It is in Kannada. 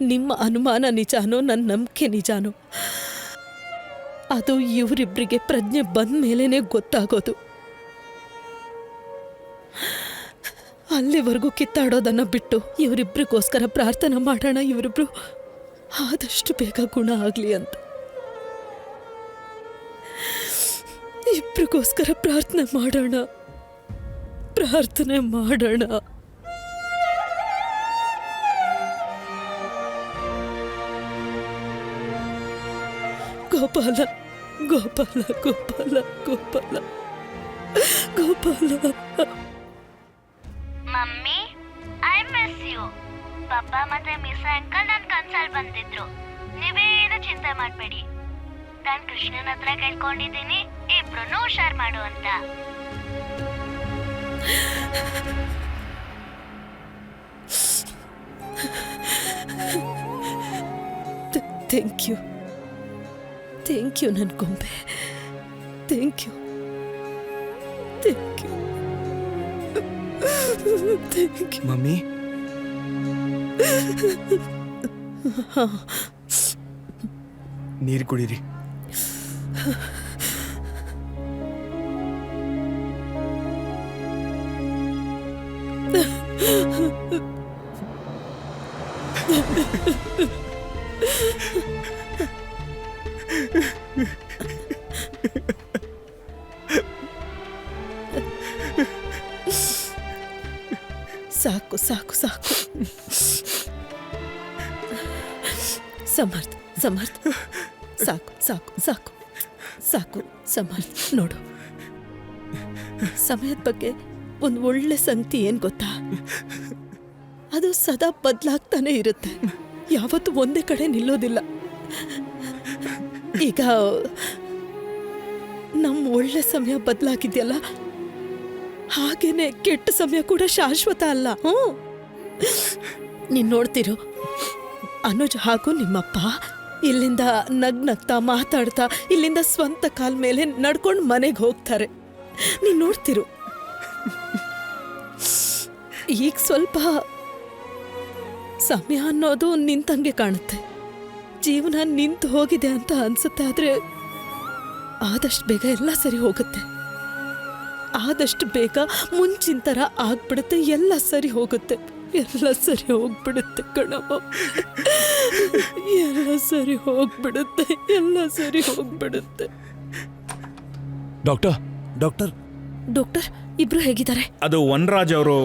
ನಿಮ್ಮ ಅನುಮಾನ ನಿಜಾನೋ ನನ್ನ ನಂಬಿಕೆ ನಿಜಾನೋ? ಅದು ಇವರಿಬ್ಬರಿಗೆ ಪ್ರಜ್ಞೆ ಬಂದ ಮೇಲೇ ಗೊತ್ತಾಗೋದು. ಅಲ್ಲಿವರೆಗೂ ಕಿತ್ತಾಡೋದನ್ನು ಬಿಟ್ಟು ಇವರಿಬ್ಬರಿಗೋಸ್ಕರ ಪ್ರಾರ್ಥನೆ ಮಾಡೋಣ, ಇವರಿಬ್ರು ಆದಷ್ಟು ಬೇಗ ಗುಣ ಆಗಲಿ ಅಂತ. ಇಬ್ಬರಿಗೋಸ್ಕರ ಪ್ರಾರ್ಥನೆ ಮಾಡೋಣ. ಪ್ರಾರ್ಥನೆ ಮಾಡೋಣ. Gopala Gopala Gopala Gopala Gopala. Mummy I miss you ಪಪ್ಪ ಮತ್ತೆ ಮಿಸ್ ಅಂಕಲ್ ನನ್ ಕನ್ಸಲ್ ಬಂದಿದ್ರು. ನೀವೇನು ಚಿಂತೆ ಮಾಡಬೇಡಿ. ನಾನು ಕೃಷ್ಣನ ಹತ್ರ ಕೇಳ್ಕೊಂಡಿದ್ದೀನಿ ಇಬ್ರು ಹುಷಾರ್ ಮಾಡು ಅಂತ. ಥ್ಯಾಂಕ್ ಯು ಥ್ಯಾಂಕ್ ಯು ನನ್ನ ಗೊಂಬೆ thank you thank you thank you mummy? ನೀರು ಕುಡೀರಿ. ಸಾಕು ಸಾಕು ಸಾಕು. ಸಮರ್ಥ ಸಮರ್ಥ. ಸಾಕು ಸಾಕು ಸಾಕು. ಸಾಕು, ಸಮರ್ಥ. ನೋಡು. ಸಮಯದ ಬಗ್ಗೆ ಒಂದು ಒಳ್ಳೆ ಸಂಗತಿ ಏನ್ ಗೊತ್ತಾ? ಅದು ಸದಾ ಬದಲಾಗ್ತಾನೆ ಇರುತ್ತೆ. ಯಾವತ್ತೂ ಒಂದೇ ಕಡೆ ನಿಲ್ಲೋದಿಲ್ಲ. ಈಗ ನಮ್ಮ ಒಳ್ಳೆ ಸಮಯ ಬದಲಾಗಿದೆಯಲ್ಲ? ಹಾಗೇನೆ ಕೆಟ್ಟ ಸಮಯ ಕೂಡ ಶಾಶ್ವತ ಅಲ್ಲ, ಹ್ಞೂ? ನೀನು ನೋಡ್ತಿರು, ಅನುಜ್ ಹಾಗೂ ನಿಮ್ಮಪ್ಪ ಇಲ್ಲಿಂದ ನಗ್ ನಗ್ತಾ ಮಾತಾಡ್ತಾ ಇಲ್ಲಿಂದ ಸ್ವಂತ ಕಾಲ್ ಮೇಲೆ ನಡ್ಕೊಂಡು ಮನೆಗೆ ಹೋಗ್ತಾರೆ. ನೀನು ನೋಡ್ತಿರು? ಈಗ ಸ್ವಲ್ಪ ಸಮಯ ಅನ್ನೋದು ನಿಂತಂಗೆ ಕಾಣುತ್ತೆ. ಜೀವನ ನಿಂತು ಹೋಗಿದೆ ಅಂತ ಅನ್ಸುತ್ತೆ ಆದ್ರೆ ಆದಷ್ಟು ಬೇಗ ಎಲ್ಲ ಸರಿ ಹೋಗುತ್ತೆ. ಆದಷ್ಟು ಬೇಗ ಮುಂಚಿನ ಥರ ಆಗ್ಬಿಡುತ್ತೆ ಎಲ್ಲ ಸರಿ ಹೋಗುತ್ತೆ. ಎಲ್ಲ ಸರಿ ಹೋಗ್ಬಿಡುತ್ತೆ ಕಣವ ಎಲ್ಲ ಸರಿ ಹೋಗ್ಬಿಡುತ್ತೆ ಎಲ್ಲ ಸರಿ ಹೋಗ್ಬಿಡುತ್ತೆ. Doctor doctor. ಡಾಕ್ಟರ್ ಇಬ್ರು ಹೇಗಿದ್ದಾರೆ? ಅದು ವನರಾಜ್ ಅವರು